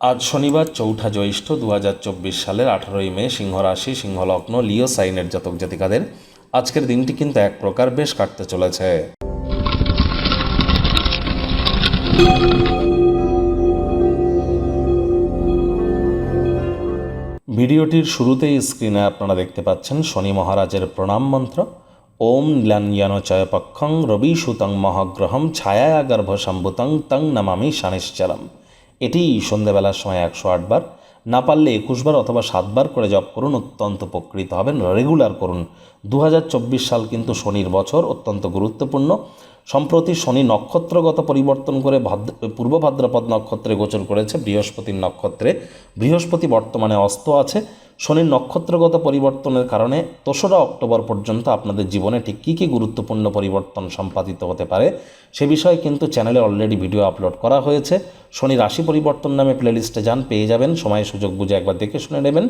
আজ শনিবার চৌঠা জ্যৈষ্ঠ দু হাজার চব্বিশ সালের আঠারোই মে সিংহ রাশি সিংহলগ্ন, লিও সাইনের জাতক জাতিকাদের আজকের দিনটি কিন্তু এক প্রকার বেশ কাটতে চলেছে। ভিডিওটির শুরুতেই স্ক্রিনে আপনারা দেখতে পাচ্ছেন শনি মহারাজের প্রণাম মন্ত্র। ওম নীলাঞ্জন চয়পক্ষং রবি সুতং মহাগ্রহম ছায়া গর্ভ সম্ভুতং তং নমামি শানিশ্চরম এটি সন্ধ্যাবেলার সময় একশো আটবার না পারলে একুশবার অথবা সাতবার করে জপ করুন, অত্যন্ত উপকৃত হবেন। রেগুলার করুন। দু হাজার চব্বিশ সাল কিন্তু শনির বছর, অত্যন্ত গুরুত্বপূর্ণ। সম্প্রতি শনি নক্ষত্রগত পরিবর্তন করে ভাদ্র পূর্ব ভাদ্রপদ নক্ষত্রে গোচর করেছে, বৃহস্পতির নক্ষত্রে। বৃহস্পতি বর্তমানে অস্ত আছে। শনির নক্ষত্রগত পরিবর্তনের কারণে দোসরা অক্টোবর পর্যন্ত আপনাদের জীবনে ঠিক কী কী গুরুত্বপূর্ণ পরিবর্তন সম্পাদিত হতে পারে, সে বিষয়ে কিন্তু চ্যানেলে অলরেডি ভিডিও আপলোড করা হয়েছে। শনি রাশি পরিবর্তন নামে প্লেলিস্টে যান, পেয়ে যাবেন। সময়, সুযোগ বুঝে একবার দেখে শুনে নেবেন।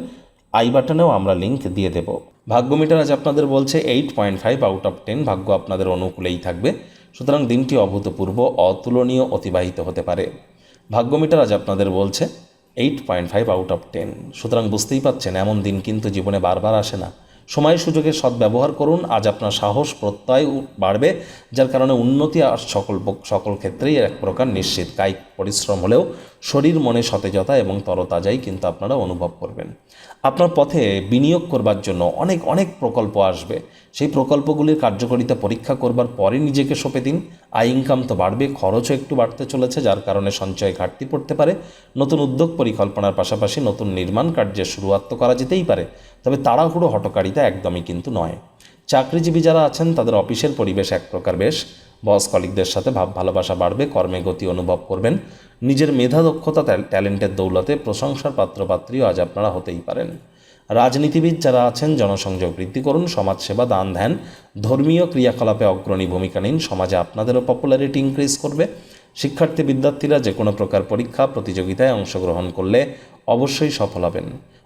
আই বাটনেও আমরা লিঙ্ক দিয়ে দেব। ভাগ্য মিটার আজ আপনাদের বলছে eight point five out of ten ভাগ্য আপনাদের অনুকূলেই থাকবে। সুতরাং দিনটি অভূতপূর্ব, অতুলনীয়, অতিবাহিত হতে পারে। ভাগ্য মিটার আজ আপনাদের বলছে eight point five out of ten সুতরাং বুঝতেই পাচ্ছেন এমন দিন কিন্তু জীবনে বারবার আসে না। সময় সুযোগের সদ্ব্যবহার করুন, আজ আপনার সাহস প্রত্যয় বাড়বে, যার কারণে উন্নতি আর সকল সকল ক্ষেত্রেই এক প্রকার নিশ্চিত। কায়িক পরিশ্রম হলেও শরীর, মনে সতেজতা এবং তরতাজাই কিন্তু আপনারা অনুভব করবেন। আপনার পথে বিনিয়োগ করবার জন্য অনেক অনেক প্রকল্প আসবে। সেই প্রকল্পগুলির কার্যকারিতা পরীক্ষা করবার পরে নিজেকে সঁপে দিন। আয় ইনকাম তো বাড়বে, খরচও একটু বাড়তে চলেছে, যার কারণে সঞ্চয় ঘাটতি পড়তে পারে। নতুন উদ্যোগ পরিকল্পনার পাশাপাশি নতুন নির্মাণ কার্যের শুরুয়াত তো করা যেতেই পারে। তবে তাড়াহুড়ো হটকারিতা একদমই কিন্তু নয়। চাকরিজীবী যারা আছেন, তাদের অফিসের পরিবেশ এক প্রকার বেশ। বস কলিকদের সাথে ভাব, ভালোবাসা বাড়বে, কর্মে গতি অনুভব করবেন। নিজের মেধা, দক্ষতা ট্যালেন্টের দৌলতে প্রশংসার পাত্রপাত্রীও আজ আপনারা হতেই পারেন। রাজনীতিবিদ যারা আছেন, জনসংযোগ বৃদ্ধি করুন, সমাজসেবা দান ধ্যান ধর্মীয় ক্রিয়াকলাপে অগ্রণী ভূমিকা নিন, সমাজে আপনাদেরও পপুলারিটি ইনক্রিজ করবে। শিক্ষার্থী, বিদ্যার্থীরা যে কোনো প্রকার পরীক্ষা, প্রতিযোগিতায় অংশগ্রহণ করলে অবশ্যই সফল হবেন।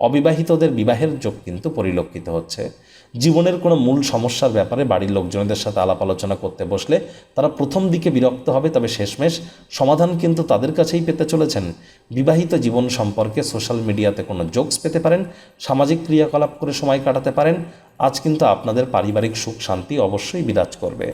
অবিবাহিতদের বিবাহের যোগ কিন্তু পরিলক্ষিত হচ্ছে। জীবনের কোনো মূল সমস্যার ব্যাপারে বাড়ির লোকজনদের সাথে আলাপ আলোচনা করতে বসলে তারা প্রথম দিকে বিরক্ত হবে, তবে শেষমেশ সমাধান কিন্তু তাদের কাছেই পেতে চলেছেন। বিবাহিত জীবন সম্পর্কে সোশ্যাল মিডিয়াতে কোনো জোকস পেতে পারেন, সামাজিক ক্রিয়াকলাপ করে সময় কাটাতে পারেন। আজ কিন্তু আপনাদের পারিবারিক সুখ শান্তি অবশ্যই বিরাজ করবে।